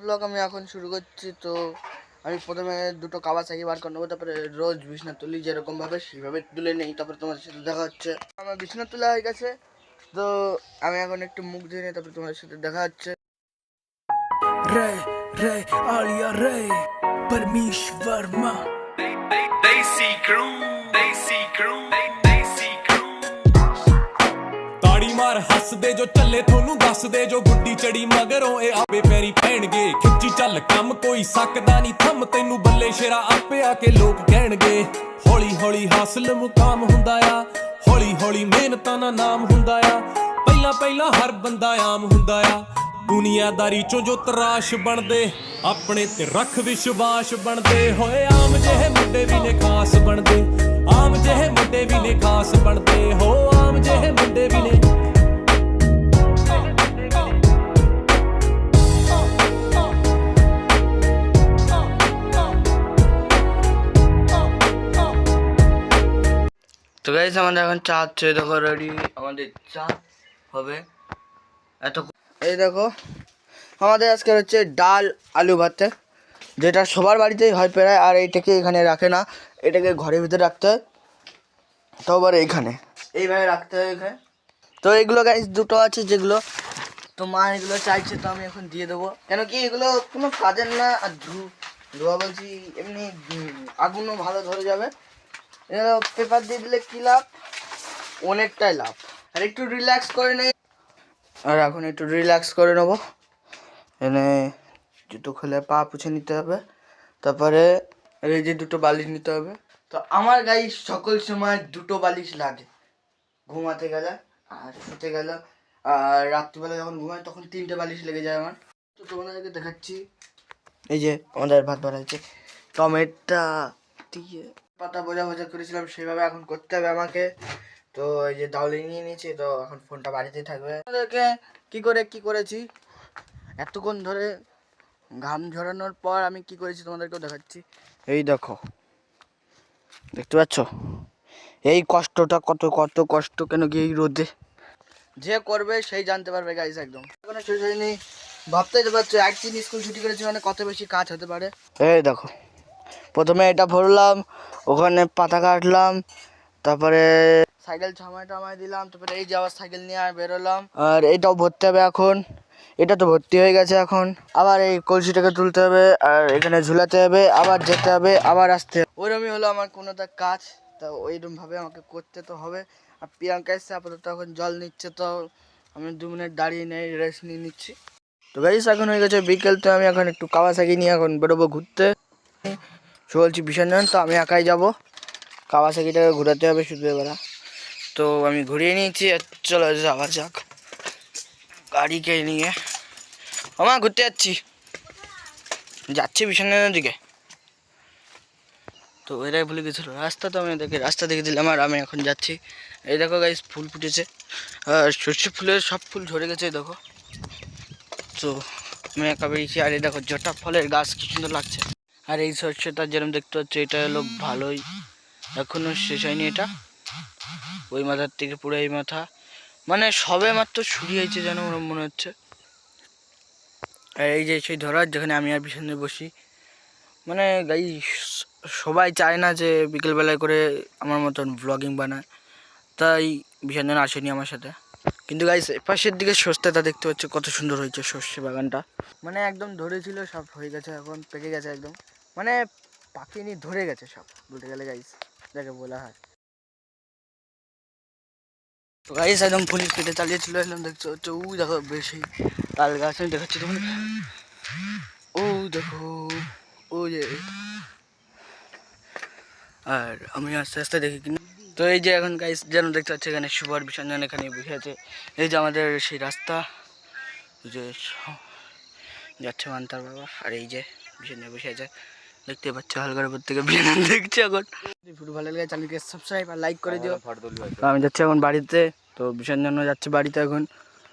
Blog আমি এখন শুরু করছি তো আমি প্রথমে দুটো কাবা চাকি বার করে নেব তারপরে রোজ বিছনা তুলি যেরকমভাবে সেইভাবে তুলে নেই তারপরে তোমাদের সাথে দেখা হচ্ছে। আমার বিছনা তোলা হয়ে গেছে তো আমি এখন একটু মুখ ধুয়ে নিই তারপরে তোমাদের সাথে দেখা হচ্ছে। রে রে আলিয়া রে পরমেশ বর্মা ਤਾੜੀ ਹੱਸਦੇ ਜੋ ਚੱਲੇ ਤੁਹਾਨੂੰ ਦੱਸਦੇ ਜੋ ਗੁੱਡੀ ਚੜੀ ਮਗਰੋਂ ਇਹ ਆਪੇ ਪੈਰੀ ਪੈਣਗੇ। ਖਿੱਚੀ ਚੱਲ ਕੰਮ ਕੋਈ ਸਕਦਾ ਨਹੀਂ, ਥੰਮ ਤੈਨੂੰ ਬੱਲੇ ਸ਼ੇਰਾ ਆਪੇ ਆ ਕੇ ਲੋਕ ਕਹਿਣਗੇ। ਹੌਲੀ ਹੌਲੀ ਹਾਸਲ ਮੁਕਾਮ ਹੁੰਦਾ ਆ, ਹੌਲੀ ਹੌਲੀ ਮਿਹਨਤਾਂ ਦਾ ਨਾਮ ਹੁੰਦਾ ਆ। ਪਹਿਲਾਂ ਪਹਿਲਾਂ ਹਰ ਬੰਦਾ ਆਮ ਹੁੰਦਾ ਆ, ਦੁਨੀਆਦਾਰੀ ਚੋਂ ਜੋ ਤਰਾਸ਼ ਬਣਦੇ, ਆਪਣੇ ਤੇ ਰੱਖ ਵਿਸ਼ਵਾਸ ਬਣਦੇ। ਹੋਏ ਆਮ ਜਿਹੇ ਮੁੰਡੇ ਵੀ ਨੇ ਖਾਸ ਬਣਦੇ, ਆਮ ਜਿਹੇ ਮੁੰਡੇ ਵੀ ਨੇ ਖਾਸ ਬਣਦੇ। ਹੋ ਆਮ ਜਿਹੇ ਮੁੰਡੇ ਵੀ ਨੇ তো গাইস আমাদের এখন চা হচ্ছে, দেখো রেডি আমাদের চা হবে। এত এই দেখো, আমাদের আজকে হচ্ছে ডাল আলু ভাতে, যেটা সবার বাড়িতেই হয় প্রায়, আর এইটাকে এখানে রাখে না, এটাকে ঘরের ভিতরে রাখতে হয়। তো আবার এইখানে, এইভাবে রাখতে হয় এখানে তো এগুলো গাইস দুটো আছে যেগুলো তো মা এগুলো চাইছে, তো আমি এখন দিয়ে দেবো। কেন কি এগুলো কোনো কাজের না, আর ধু ধোয়া বলছি, এমনি আগুনও ভালো ধরে যাবে। পেপার দিয়ে দিলে কী লাভ? অনেকটাই লাভ। আর একটু রিল্যাক্স করে নেই আর এখন একটু রিল্যাক্স করে নেব। এনে জুতো খুলে পা পুছে নিতে হবে। তারপরে এই যে দুটো বালিশ নিতে হবে। তো আমার গায়ে সকল সময় দুটো বালিশ লাগে। ঘুমাতে গেলে আর শুতে গেলে। আর রাত্রিবেলা যখন ঘুমাই তখন তিনটে বালিশ লেগে যায় আমার। তো তোমাদেরকে দেখাচ্ছি। এই যে আমাদের ভাত বাড়াইছে টমেটো দিয়ে পাতা বোঝা বোঝা করেছিলাম, সেভাবে এখন করতে হবে আমাকে। তো এই যে দাউলি নিয়ে নিয়েছি, তো এখন ফোনটা বাড়িতেই থাকবে। আমাদেরকে কি করে, কি করেছি? এতক্ষণ ধরে ঘাম ঝরানোর পর আমি কি করেছি তোমাদেরকেও দেখাচ্ছি। এই দেখো, দেখতে পাচ্ছ? এই কষ্টটা কত কত কষ্ট কেন কি এই রোদে? যে করবে সেই জানতে পারবে গাইস একদম। এখনও শেষ হয়নি। ভাবতেই তো পারছ, একদিন স্কুল ছুটি করেছি মানে কত বেশি কাজ হতে পারে। এই দেখো প্রথমে এটা ভরলাম ওখানে পাতা কাটলাম তারপরে সাইকেল ছামাই টামাই দিলাম তারপরে এই যে আবার সাইকেল নিয়ে আর বেরোলাম আর এটাও ভরতে হবে এখন এটা তো ভর্তি হয়ে গেছে এখন। আবার এই কলসিটাকে তুলতে হবে আর এখানে ঝুলাতে হবে আবার যেতে হবে আবার আসতে হবে। ওইরকমই হলো আমার কোনো একটা কাজ তা ওইরকমভাবে আমাকে করতে তো হবে। আর প্রিয়াঙ্কা এসছে আপাতত এখন জল নিচ্ছে তো আমি দু মিনিট দাঁড়িয়ে নেই রেস্ট নিয়ে নিচ্ছি। তো গাইস এখন হয়ে গেছে বিকেল তো আমি এখন একটু কাওয়াসাকি নিয়ে এখন বেরোবো ঘুরতে। বলছি বিসর্জন তো আমি একাই যাব। কাওয়াসাকিটাকে ঘোরাতে হবে শুধু এবার তো আমি ঘুরিয়ে নিয়েছি, আর চলো যাওয়া যাক। গাড়িকে নিয়ে। আমার ঘুরতে যাচ্ছি। যাচ্ছি বিসর্জনের দিকে। তো এরাই ভুলে গেছিল। রাস্তা তো আমি দেখে রাস্তা দেখে দিলাম, আর আমি এখন যাচ্ছি। এই দেখো গাইস ফুল ফুটেছে। আর সর্ষে ফুলের সব ফুল ঝরে গেছে দেখো। তো আমি একা বেরিয়েছি, আর এই দেখো জটা ফলের গাছ, কি সুন্দর লাগছে। আর এই সর্ষেটা যেরকম দেখতে পাচ্ছ, এটা হলো ভালোই। এখনও শেষ হয়নি এটা। ওই মাথার থেকে পুরো এই মাথা। মানে সবে মাত্র শুরু হয়েছে যেন মনে হচ্ছে। আর এই যে সেই ধরার যেখানে আমি আর পিছনে বসি। মানে গাই সবাই চায় না যে বিকেলবেলায় করে আমার মতন ব্লগিং বানায়। তাই বিসর্জন আসেনি আমার সাথে। কিন্তু গাইস পাশের দিকে সস্তাটা দেখতে পাচ্ছ, কত সুন্দর হয়েছে সর্ষে বাগানটা। মানে একদম ধরেছিল, সব হয়ে গেছে এখন, পেকে গেছে একদম। মানে পাকিনি ধরে গেছে সব, বলতে গেলে গাইস যাকে বলা হয়। তো গাইস একদম পুলিশ কেটে চালিয়েছিল একদম দেখছ? হচ্ছে উ দেখো বেশি তাল গাছ, আমি দেখাচ্ছি তখন ও দেখো, ও যে। আর আমি আস্তে আস্তে দেখি কিনা। তো এই যে এখন গাইস যেন দেখতে পাচ্ছি এখানে সুপার বিসর্জন এখানে বসে আছে। এই যে আমাদের সেই রাস্তা, যে যাচ্ছে মান্তার বাবা, আর এই যে বিসর্জনে বসে আছে। দেখতে পাচ্ছ হালকার উপর থেকে বিনোদন দেখছি এখন। ভিডিও ভালো লাগে চ্যানেলকে সাবস্ক্রাইব আর লাইক করে দিও। তো আমি যাচ্ছি এখন বাড়িতে তো বিশার জন্য যাচ্ছি বাড়িতে এখন।